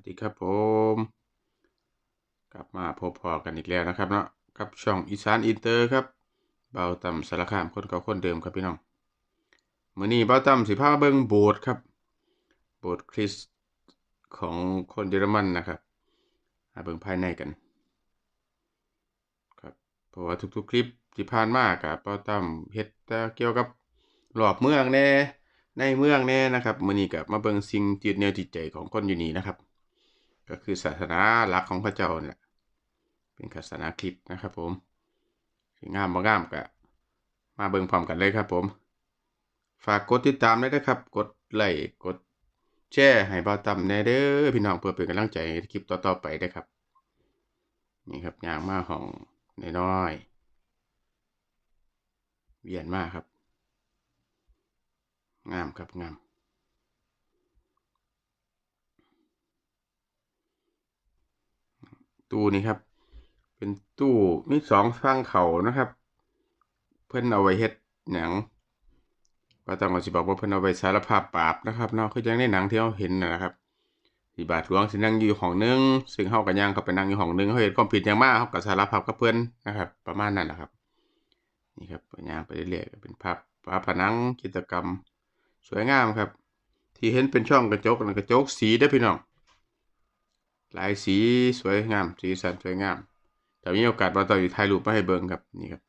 วัสดีครับผม กลับมาพบพอกันอีกแล้วนะครับเนาะกับช่องอีสานอินเตอร์ครับ เบาต่ำสารคามคนเก่าคนเดิมครับพี่น้องมื้อนี้เบาต่ำสิพาเบิ่งโบสถ์ครับ โบสถ์คริสของคนเยอรมันนะครับมาเบิ่งภายในกันครับเพราะว่าทุกๆคลิปที่ผ่านมากับเบาต่ำเฮ็ดเกี่ยวกับรอบเมืองแน่ในเมืองแน่นะครับมือนี้ก็มาเบิงสิ่งยึดเหนี่ยวจิตใจของคนอยู่นี่นะครับ ก็คือศาสนาหลักของพระเจ้าเนี่ยเป็นศาสนาคริสต์นะครับผมสิงามบ่งามก็มาเบิ่งพร้อมกันเลยครับผม ฝากกดติดตามได้วยนะครับ กดไลค์กดแชร์ให้เบาต่ำแน่เด้อพี่น้องเพื่อเป็นกำลังใจให้คลิปต่อๆไปเด้ครับ นี่ครับยางมาห้องน้อยๆเวียนมากครับ งามครับงาม ตู้นี้ครับ เป็นตู้มีสองฟังเขานะครับ เพิ่นเอาไว้เฮ็ดหนังว่าต้องก็สิบอกว่าเพิ่นเอาไว้สารภาพบาปนะครับเนาะคือจังในหนังที่เราเห็นนะครับที่บาทหลวงสินั่งอยู่ห้องหนึงซึ่งเฮาก็ย่างเขาไปนั่งอยู่ห้องหนึงเฮาเฮ็ดความผิดหยังมากเฮาก็สารภาพกับเพิ่อนนะครับ ประมาณนั้นนะครับ นี่ครับย่างไปเรื่อยๆเป็นภาพฝาพผนังจิตรกรรม สวยงามครับ ที่เห็นเป็นช่องกระจกนั่นกระจกสีเด้พี่น้อง หลายสีสวยงาม สีสันสวยงามแต่มีโอกาสมาต่ออยู่ถ่ายรูปมาให้เบิ่งครับนี่ครับ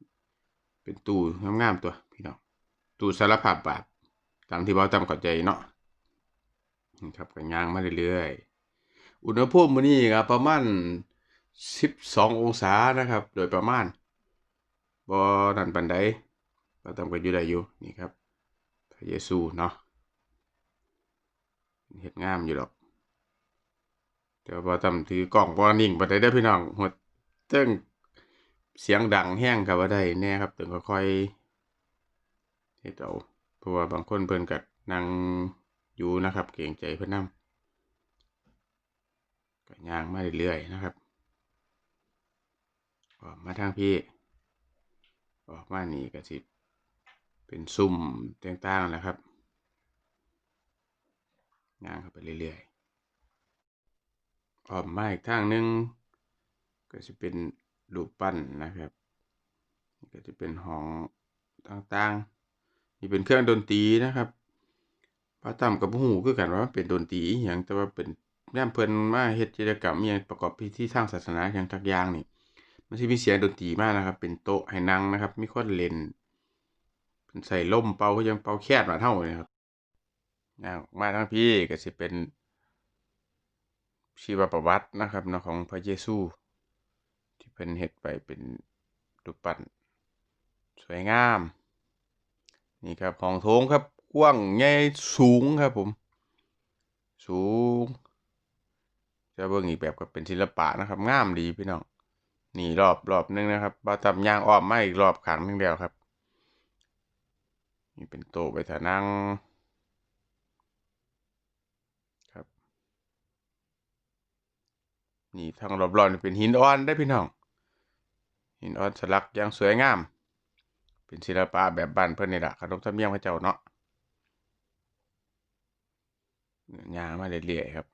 เป็นตู้งามๆตัวพี่น้องตู้สารภาพบาปตามที่เบาตามเข้าใจเนาะนี่ครับก็ย่างมาเรื่อยๆอุณหภูมิมื้อนี้ก็ประมาณ12องศานะครับ โดยประมาณบ่นั่นปานใดเบาตามก็อยู่ได้อยู่นี่ครับพระเยซูเนาะเฮ็ดงามอยู่ดอก แต่ว่าทำถือกล่องบ่นิ่งบ่ได้เด้พี่น้องหัวเติ้งเสียงดังแห้งก็บ่ได้แน่ครับถึงค่อยๆเฮ็ดเอาเพราะว่าบางคนเพิ่นก็นั่งอยู่นะครับ เกรงใจเพิ่นนำก็ย่างมาเรื่อยๆนะครับออกมาทางพี่ออกมานี่ก็สิเป็นซุ่มต่างๆนะครับย่างเข้าไปเรื่อยๆ ออกมาอีกทางหนึ่งก็จะเป็นรูปปั้นนะครับก็จะเป็นห้องต่างๆ นี่เป็นเครื่องดนตรีนะครับพระตั้มกับผู้หูคือกันว่าเป็นดนตรีอย่างแต่ว่าเป็นแนมเพิ่นมาเฮ็ดกิจกรรมอย่างประกอบพิธีทางศาสนาอย่างทักอย่างนี่มันสิมีเสียงดนตรีมากนะครับ เป็นโต๊ะให้นั่งนะครับ มีคนเล่นเป็นใส่ล่มเป่าก็ยังเป่าแคดมาเท่านี่ครับย่างออกมาทางพี่ก็สิเป็น ชีวประวัตินะครับเนาะของพระเยซู ที่เพิ่นเฮ็ดไปเป็นรูปปั้นสวยงาม นี่ครับหองโถงครับกว้างใหญ่สูงครับผม สูงจะเบิ่งอีกแบบก็เป็นศิลปะนะครับงามดีพี่น้องนี่รอบรอบนึงนะครับบ่ตำยางอ้อมมาอีกรอบขังนึงแล้วครับ นี่เป็นโต๊ะไว้ถ้านั่ง ครับ นี่ทางรอบๆนี่เป็นหินอ่อนได้พี่น้อง หินอ่อนสลักอย่างสวยงาม เป็นศิลปะแบบบ้านเพิ่นนี่ล่ะขนบธรรมเนียมเขาเจ้าเนาะยางมาเรื่อยๆครับ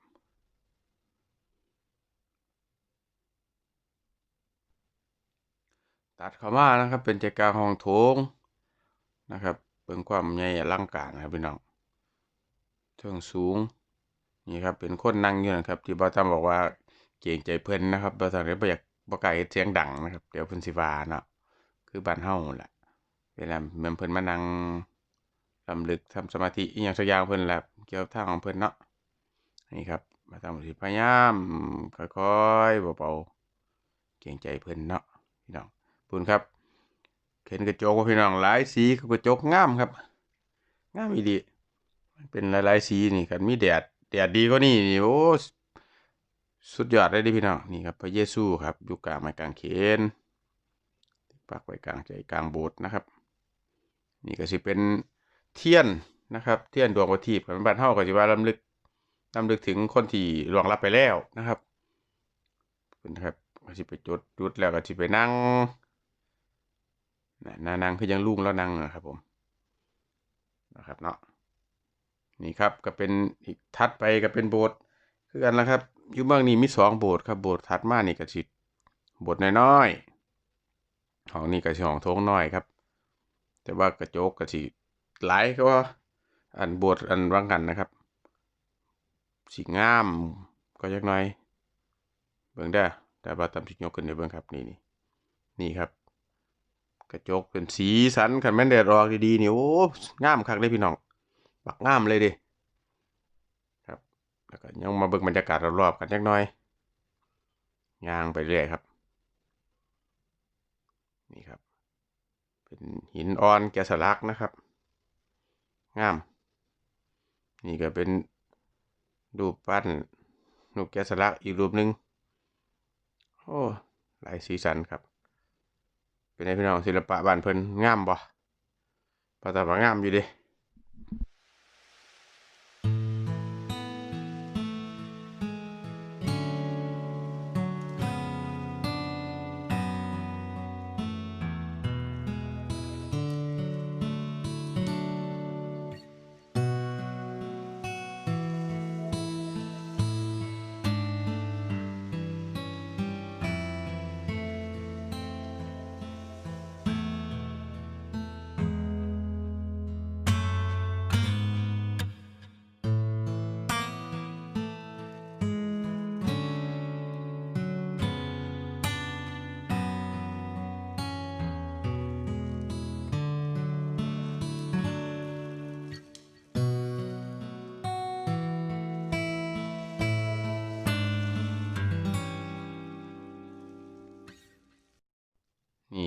ตัดเข้ามานะครับ เป็นใจกลางห้องโถงนะครับเบิ่งความใหญ่อลังการครับพี่น้องเทิงสูงนี่ครับเป็นคนนั่งอยู่นะครับ ที่บ่าวทำบอกว่า เกรงใจเพิ่นนะครับบ่าวทำเลยบ่อยากบ่กล้าเฮ็ดเสียงดังนะครับ เดี๋ยวเพิ่นสิว่าเนาะคือบ้านเฮาแหละเวลาแม่นเพิ่นมานั่งรำลึกทำสมาธิอีหยังสักอย่างเพิ่นแหละเกี่ยวกับทางของเพิ่นเนาะนี่ครับบ่าทำสิพยายามค่อยๆเบาๆเกรงใจเพิ่นเนาะพี่น้องขอบคุณครับเห็นกระจกว่าพี่น้องหลายสีกระจกงามครับงามอีหลีเป็นหลายๆสีนี่กันมีแดดแดดดีก็นี่นี่โอ้ สุดยอดเลยดิพี่น้องนี่ครับพระเยซูครับอยู่กลางไม้กางเขนปักไว้กลางใจกลางโบสถ์นะครับ นี่ก็สิเป็นเทียนนะครับเทียนดวงประทีปกันบ้านเฮาก็สิว่าลำลึกลำลึกถึงคนที่ล่วงลับไปแล้วนะครับเป็นครับก็สิไปจุดจุดแล้วก็สิไปนั่งน่ะนั่งคือยังลุงแล้วนั่งนะครับผมนะครับเนาะนี่ครับก็เป็นอีกทัดไปก็เป็นโบสถ์คือกันนะครับ อยู่เมืองนี้มีสองโบสถ์ครับโบสถ์ถัดมานี่ก็สิโบสถ์น้อยๆห้องนี้ก็สิห้องโถงน้อยครับ แต่ว่ากระจกก็สิหลายก็ว่าอันโบสถ์อันว่างกันนะครับสิงามก็จักน่อย เบิ่งได้แต่ว่าตามสิยกขึ้นให้เบิ่งครับนี่นี่นี่ครับ กระจกเป็นสีสันคันแม่นแดดออกดีๆนี่โอ้งามคักเลยพี่น้องบักงามเลยเดิ แล้วก็ยังมาเบิ่งบรรยากาศรอบๆกันจักหน่อยย่างไปเรื่อยครับ นี่ครับ เป็นหินอ่อนแกะสลักนะครับ งาม นี่ก็เป็นรูปปั้นรูปแกะสลักอีกรูปหนึ่งโอ้หลายสีสันครับ เป็นไงพี่น้องศิลปะบ้านเพิ่นงามบ่ปะตาบางามอยู่ดิ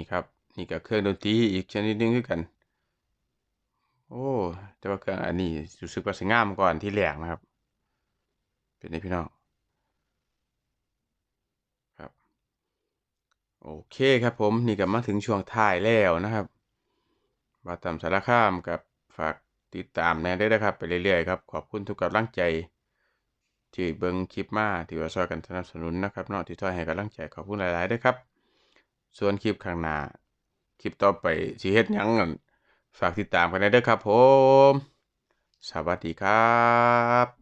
นี่ครับ นี่ก็เครื่องดนตรีอีกชนิดหนึงคือกัน โอ้ แต่ว่าเครื่องอันนี้รู้สึกว่าสิงามก่อนที่แรกนะครับ เป็นไงพี่น้องครับ โอเคครับผมนี่ก็มาถึงช่วงท้ายแล้วนะครับบาตามสารคามกับฝากติดตามแน่ได้นะครับ ไปเรื่อยๆครับ ขอบคุณทุกกำลังใจที่เบิ่งคลิปมาที่ว่าช่วยกันสนับสนุนนะครับเนาะที่ช่วยให้กำลังใจขอบคุณหลายๆด้วยครับ ส่วนคลิปข้างหน้า คลิปต่อไปสิเฮ็ดหยังนั่นฝากติดตามกันได้เด้อครับผม สวัสดีครับ